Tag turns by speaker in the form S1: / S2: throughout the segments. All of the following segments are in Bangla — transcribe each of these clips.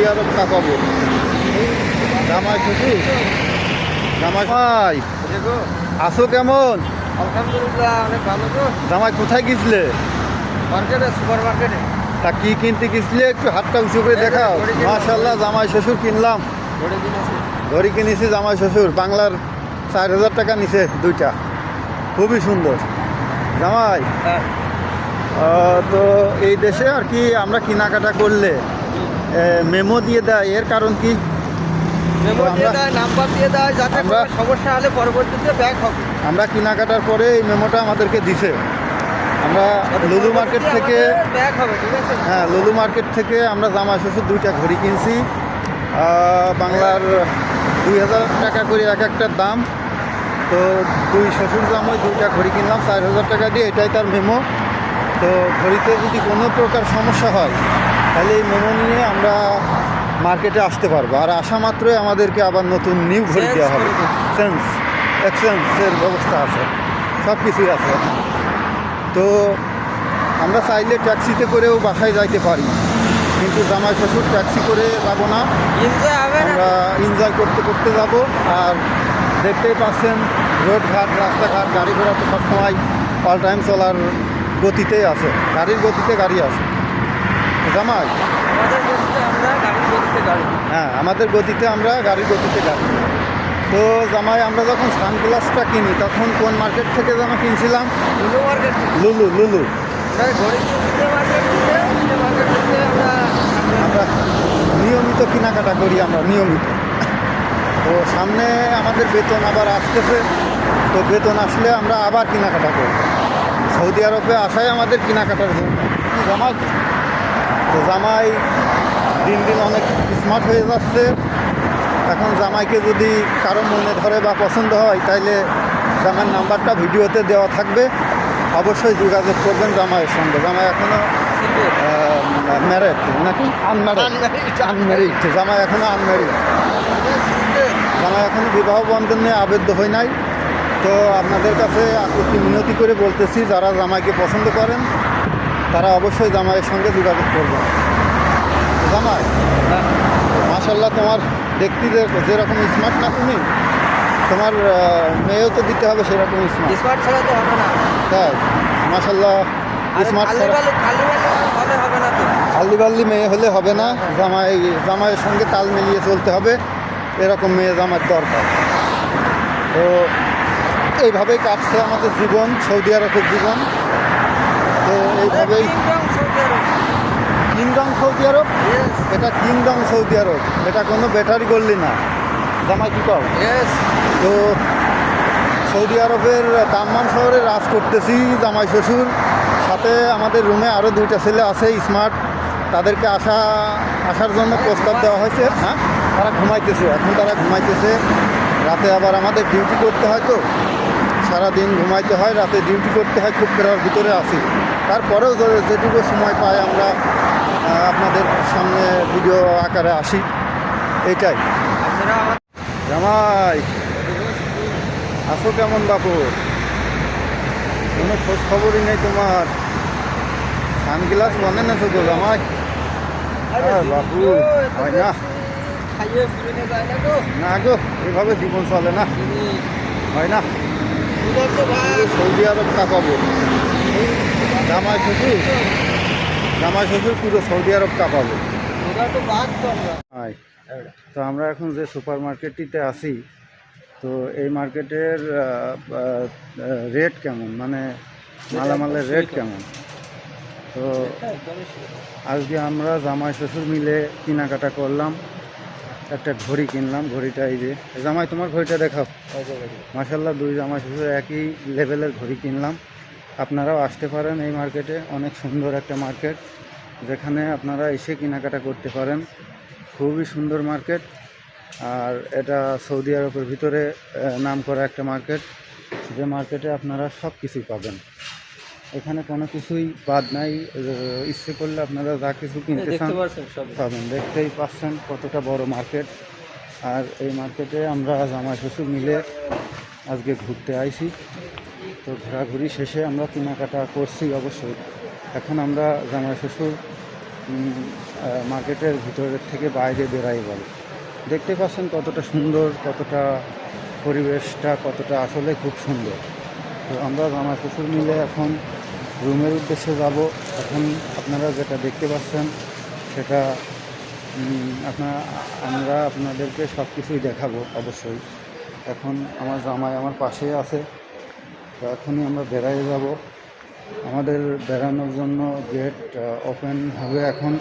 S1: সৌদি আরব কাঁপাবো। জামাই শ্বশুর জামাই ভাই আসো কেমন?
S2: আলহামদুলিল্লাহ অনেক ভালো তো
S1: জামাই কোথায় গেছিলে
S2: মার্কেটে সুপার মার্কেটে
S1: তা কি কিনতে গেছিলে একটু হাতটা উঁচু করে দেখাও। মাশাল্লাহ জামাই শ্বশুর কিনলাম। ঘড়ি কিনেছি। জামাই শ্বশুর। বাংলার চার হাজার টাকা নিছে দুইটা। খুবই সুন্দর। জামাই
S2: হ্যাঁ।
S1: তো এই দেশে আর কি আমরা কেনাকাটা করলে মেমো দিয়ে দেয় এর কারণ কি?
S2: মেমো দিয়ে
S1: আমরা-
S2: দেয় নাম্বার দিয়ে দেয় যাতে
S1: আমরা-
S2: সমস্যা হলে পরবর্তীতে ব্যাক হবে।
S1: আমরা কেনাকাটার পরে এই মেমোটা আমাদেরকে দিছে। আমরা লুলু মার্কেট থেকে
S2: ব্যাক হবে ঠিক আছে?
S1: হ্যাঁ লুলু মার্কেট থেকে আমরা জামা শ্বশুর দুইটা ঘড়ি কিনছি। বাংলার দুই হাজার টাকা করে এক একটার দাম। তো দুই শ্বশুর জামাই দুইটা ঘড়ি কিনলাম চার হাজার টাকা দিয়ে এটাই তার মেমো। তো ঘড়িতে যদি কোনো প্রকার সমস্যা হয় তাহলে এই মেমো নিয়ে আমরা মার্কেটে আসতে পারব। আর আসা মাত্রই আমাদেরকে আবার নতুন নিউ ঘড়ি দেওয়া হবে। চেঞ্জ এক্সচেঞ্জের ব্যবস্থা আছে। সব কিছুই আছে। তো আমরা চাইলে ট্যাক্সিতে করেও বাসায় যাইতে পারি। কিন্তু জামাই শ্বশুর ট্যাক্সি করে যাব না।
S2: না
S1: আমরা এনজয় করতে করতে যাব। আর দেখতেই পাচ্ছেন রোডঘাট রাস্তাঘাট গাড়ি ঘোড়া তো সবসময় অল টাইম চলার গতিতেই আছে। গাড়ির গতিতে গাড়ি আছে। জামাই।
S2: আমাদের গতিতে আমরা গাড়ি গতিতে গাড়ি।
S1: হ্যাঁ আমাদের গতিতে আমরা গাড়ির গতিতে গাড়ি। তো জামাই আমরা যখন সানগ্লাসটা কিনি তখন কোন মার্কেট থেকে জামা কিনছিলাম?
S2: লুলু
S1: লুলু
S2: আমরা
S1: নিয়মিত কেনাকাটা করি আমরা নিয়মিত। তো সামনে আমাদের বেতন আবার আসতেছে। তো বেতন আসলে আমরা আবার কেনাকাটা করব সৌদি আরবে আসাই আমাদের কেনাকাটার জন্য। জামাই তো জামাই দিন দিন অনেক স্মার্ট হয়ে যাচ্ছে। এখন জামাইকে যদি কারও মনে ধরে বা পছন্দ হয় তাইলে জামাইয়ের নাম্বারটা ভিডিওতে দেওয়া থাকবে। অবশ্যই যোগাযোগ করবেন জামাইয়ের সঙ্গে। জামাই এখনও ম্যারেড নাকি? আনম্যারেড. আনম্যারিড জামাই এখনও আনম্যারিড জামাই এখনও বিবাহ বন্ধন নিয়ে আবদ্ধ হয় নাই। তো আপনাদের কাছে আকুতি মিনতি করে বলতেছি যারা জামাইকে পছন্দ করেন তারা অবশ্যই জামাইয়ের সঙ্গে যোগাযোগ করবেন জামাই মাশাল্লাহ তোমার দেখতে যে যেরকম স্মার্ট না তুমি তোমার মেয়েও তো দিতে হবে সেরকম স্মার্ট
S2: স্মার্ট ছাড়া তো হবে না।
S1: তাই মাশাল্লাহ
S2: আর
S1: স্মার্ট আল্লি বাল্লি মেয়ে হলে হবে না জামাই জামাইয়ের সঙ্গে তাল মিলিয়ে চলতে হবে এরকম মেয়ে জামার দরকার। তো এইভাবেই কাটছে আমাদের জীবন সৌদি আরবের জীবন। এইভাবেই
S2: kingdom Saudi Arab
S1: Saudi Arab?
S2: Yes
S1: এটা কিংডম সৌদি আরব। এটা কোনো ব্যাটারি করলি না। জামাই কি কও? তো সৌদি আরবের দাম্মাম শহরে রাজ করতেছি জামাই শ্বশুর। সাথে আমাদের রুমে আরও দুইটা ছেলে আছে স্মার্ট তাদেরকে আসা আসার জন্য প্রস্তাব দেওয়া হয়েছে হ্যাঁ? তারা ঘুমাইতেছে এখন তারা ঘুমাইতেছে। রাতে আবার আমাদের ডিউটি করতে হয় তো। সারাদিন ঘুমাইতে হয় রাতে ডিউটি করতে হয় খুব ফেরার ভিতরে আসি তারপরেও যেটুকু সময় পাই আমরা আপনাদের সামনে ভিডিও আকারে আসি। এটাই। জামাই আসো কেমন বাপু? কোনো খোঁজ খবরই নেই তোমার। সানগ্লাস বনে না শুধু জামাই? বাপু হয় না।
S2: না
S1: গো এভাবে জীবন চলে না। হয় না। সৌদি আরব কাঁপাবো। জামাই শ্বশুর? জামাই শ্বশুর পুরো সৌদি আরব কাঁপাবো।
S2: তো আমরা।
S1: তো আমরা এখন যে সুপার মার্কেটটিতে আছি তো এই মার্কেটের রেট কেমন? মানে মালামালের রেট কেমন? তো আজকে আমরা জামাই শ্বশুর মিলে কেনাকাটা করলাম একটা ঘড়ি কিনলাম ঘড়িটা এই যে। জামাই তোমার ঘড়িটা দেখাও। মাসাল্লাহ দুই জামাই শ্বশুর একই লেভেলের ঘড়ি কিনলাম। আপনারাও আসতে পারেন এই মার্কেটে। অনেক সুন্দর একটা মার্কেট যেখানে আপনারা এসে কেনাকাটা করতে পারেন। খুবই সুন্দর মার্কেট। আর এটা সৌদি আরবের ভিতরে নাম করা একটা মার্কেট। যে মার্কেটে আপনারা সব কিছুই পাবেন। এখানে কোনো কিছুই বাদ নাই। ইচ্ছে করলে আপনারা যা কিছু কিনতে চান
S2: সব।
S1: পাবেন। দেখতেই পাচ্ছেন কতটা বড় মার্কেট। আর এই মার্কেটে আমরা জামাই শ্বশুর মিলে আজকে ঘুরতে আইছি। তো ঘোরাঘুরি শেষে আমরা কেনাকাটা করছি অবশ্যই। এখন আমরা জামাই শ্বশুর মার্কেটের ভিতরের থেকে বাইরে বেরাই বলে। দেখতে পাচ্ছেন কতটা সুন্দর, কতটা পরিবেশটা, কতটা আসলে খুব সুন্দর। তো আমরা জামাই শ্বশুর মিলে এখন রুমের উদ্দেশ্যে যাব। এখন আপনারা যেটা দেখতে পাচ্ছেন সেটা আপনার, আমরা আপনাদেরকে সব কিছুই দেখাবো অবশ্যই। এখন আমার জামাই আমার পাশেই আছে। তো এখনই আমরা বেড়াই যাব। আমাদের বেড়ানোর জন্য গেট ওপেন হবে এখন।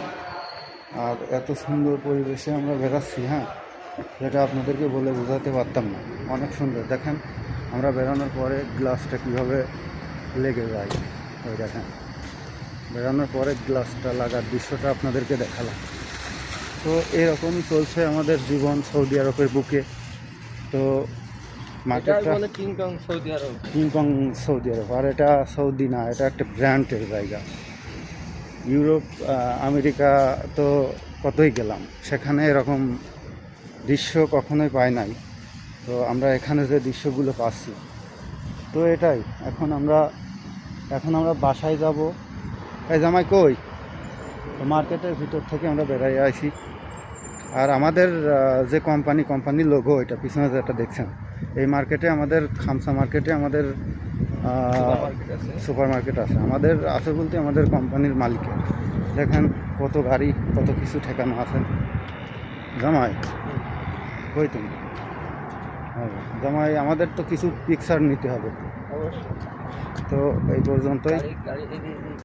S1: আর এত সুন্দর পরিবেশে আমরা বেড়াচ্ছি হ্যাঁ? যেটা আপনাদেরকে বলে বোঝাতে পারতাম না। অনেক সুন্দর। দেখেন, আমরা বেড়ানোর পরে গ্লাসটা কীভাবে লেগে যায়। ওই দেখেন, বেড়ানোর পরে গ্লাসটা লাগার দৃশ্যটা আপনাদেরকে দেখালাম। তো এরকমই চলছে আমাদের জীবন সৌদি আরবের বুকে। তো মার্কেটটা
S2: বলে King Kong Saudi Arab.
S1: King Kong Saudi Arab. আর এটা সৌদি না এটা একটা ব্র্যান্ডের জায়গা। ইউরোপ আমেরিকা তো কতই গেলাম সেখানে এরকম দৃশ্য কখনোই পাই নাই। তো আমরা এখানে যে দৃশ্যগুলো পাচ্ছি তো এটাই। এখন আমরা এখন আমরা বাসায় যাব। এই জামাই কই? তো মার্কেটের ভিতর থেকে আমরা বেড়াই আইছি। আর আমাদের যে কোম্পানি কোম্পানির লোগো এটা পিছনে যেটা দেখছেন এই মার্কেটে আমাদের খামসা মার্কেটে আমাদের সুপার মার্কেট আছে। আমাদের আছে বলতে আমাদের কোম্পানির মালিকের। দেখেন কত গাড়ি কত কিছু ঠেকানো আছে। জামাই কই তুমি? হ্যাঁ, জামাই আমাদের তো কিছু পিকচার নিতে হবে। তো এই পর্যন্তই।